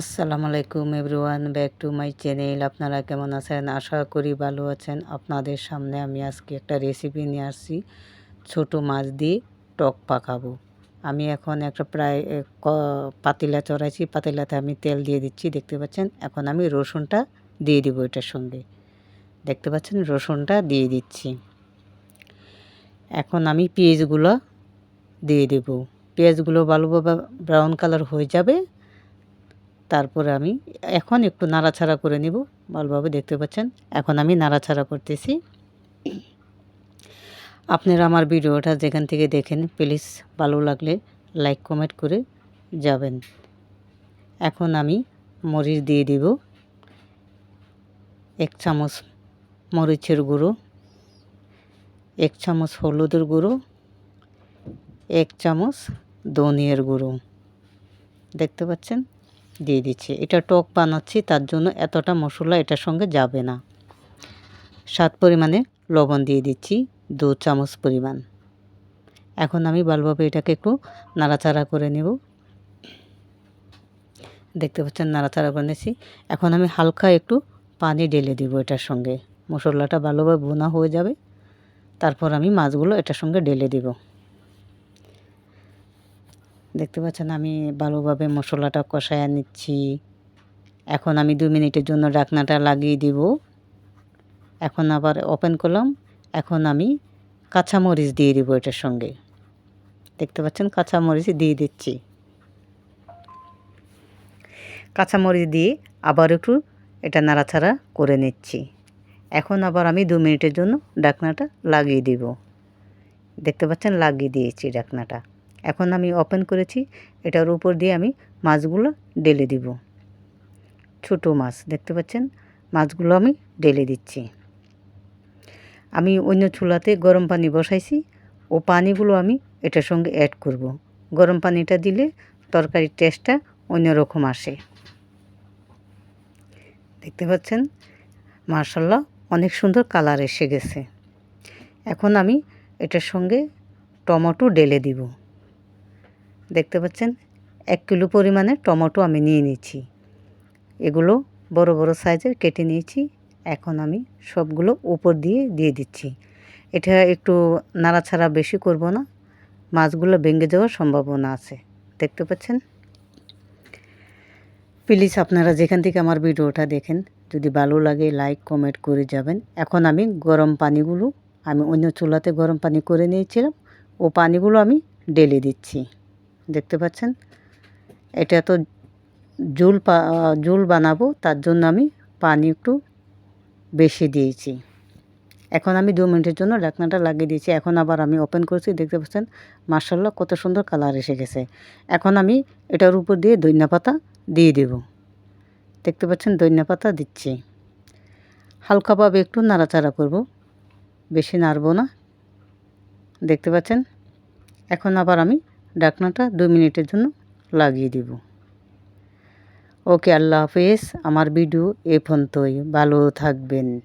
আসসালামু আলাইকুম everyone, back to my channel. আপনারা কেমন আছেন? আশা করি ভালো আছেন। আপনাদের সামনে আমি আজকে একটা রেসিপি নিয়ে আসছি। ছোটো মাছ দিয়ে টক পাকাবো। আমি এখন একটা প্রায় পাতিলা চড়াইছি। পাতিলাতে আমি তেল দিয়ে দিচ্ছি, দেখতে পাচ্ছেন? এখন আমি রসুনটা দিয়ে দিব এটার সঙ্গে। দেখতে পাচ্ছেন? রসুনটা দিয়ে দিচ্ছি। এখন আমি পেঁয়াজগুলো দিয়ে দেব। পেঁয়াজগুলো ভালোভাবে ব্রাউন কালার হয়ে যাবে। তারপরে আমি এখন একটু নাড়াছাড়া করে নিব। ভালোভাবে দেখতে পাচ্ছেন, এখন আমি নাড়াছাড়া করতেছি। আপনারা আমার ভিডিওটা যেখান থেকে দেখেন, প্লিজ ভালো লাগলে লাইক, কমেন্ট করে যাবেন। এখন আমি মরিচ দিয়ে দিব। এক চামচ মরিচের গুঁড়ো, এক চামচ হলুদের গুঁড়ো, এক চামচ ধনিয়ার গুঁড়ো। দেখতে পাচ্ছেন? দিয়ে দিচ্ছি। এটা টক বানাচ্ছি, তার জন্য এতটা মশলা এটার সঙ্গে যাবে না। স্বাদ পরিমাণে লবণ দিয়ে দিচ্ছি, দু চামচ পরিমাণ। এখন আমি ভালোভাবে এটাকে একটু নাড়াচাড়া করে নেব। দেখতে পাচ্ছেন, নাড়াচাড়া করে নিয়েছি এখন আমি হালকা একটু পানি ঢেলে দিব এটার সঙ্গে। মশলাটা ভালোভাবে বোনা হয়ে যাবে। তারপর আমি মাছগুলো এটার সঙ্গে ঢেলে দিব। দেখতে পাচ্ছেন, আমি ভালোভাবে মশলাটা কষায় নিচ্ছি। এখন আমি দু মিনিটের জন্য ডাকনাটা লাগিয়ে দিব। এখন আবার ওপেন করলাম। এখন আমি কাঁচামরিচ দিয়ে দিব এটার সঙ্গে। দেখতে পাচ্ছেন, কাঁচামরিচ দিয়ে দিচ্ছি। কাঁচামরিচ দিয়ে আবার একটু এটা নাড়াচাড়া করে নিচ্ছি। এখন আবার আমি দু মিনিটের জন্য ডাকনাটা লাগিয়ে দিব। দেখতে পাচ্ছেন, লাগিয়ে দিয়েছি ডাকনাটা এখন আমি ওপেন করেছি। এটার উপর দিয়ে আমি মাছগুলো ডেলে দিব। ছোটো মাছ, দেখতে পাচ্ছেন? মাছগুলো আমি ডেলে দিচ্ছি। আমি অন্য চুলাতে গরম পানি বসাইছি। ও পানিগুলো আমি এটার সঙ্গে অ্যাড করব। গরম পানিটা দিলে তরকারির টেস্টটা অন্যরকম আসে। দেখতে পাচ্ছেন? মার্শাল্লাহ অনেক সুন্দর কালার এসে গেছে। এখন আমি এটার সঙ্গে টমেটো ডেলে দিব। দেখতে পাচ্ছেন? এক কিলো পরিমাণে টমেটো আমি নিয়ে নিয়েছি। এগুলো বড় বড় সাইজের কেটে নিয়েছি। এখন আমি সবগুলো উপর দিয়ে দিয়ে দিচ্ছি। এটা একটু নাড়াছাড়া বেশি করব না। মাছগুলো ভেঙে যাওয়ার সম্ভাবনা আছে। দেখতে পাচ্ছেন? প্লিজ আপনারা যেখান থেকে আমার ভিডিওটা দেখেন, যদি ভালো লাগে লাইক, কমেন্ট করে যাবেন। এখন আমি গরম পানিগুলো, আমি অন্য চুলাতে গরম পানি করে নিয়েছিলাম। ও পানিগুলো আমি ডেলে দিচ্ছি। দেখতে পাচ্ছেন? এটা তো জুল জুল বানাবো, তার জন্য আমি পানি একটু বেশি দিয়েছি। এখন আমি দু মিনিটের জন্য ঢাকনাটা লাগিয়ে দিয়েছি। এখন আবার আমি ওপেন করছি, দেখতে পাচ্ছেন? মার্শাল্লাহ কত সুন্দর কালার এসে গেছে। এখন আমি এটার উপর দিয়ে দৈন্যা পাতা দিয়ে দেব। দেখতে পাচ্ছেন? দৈন্যা পাতা দিচ্ছি। হালকাভাবে একটু নাড়াচাড়া করব। বেশি নাড়ব না। দেখতে পাচ্ছেন? এখন আবার আমি ডাকনাটা দু মিনিটের জন্য লাগিয়ে দিব। ওকে, আল্লাহ হাফেজ। আমার ভিডিও এ ফোন পর্যন্তই। ভালো থাকবেন।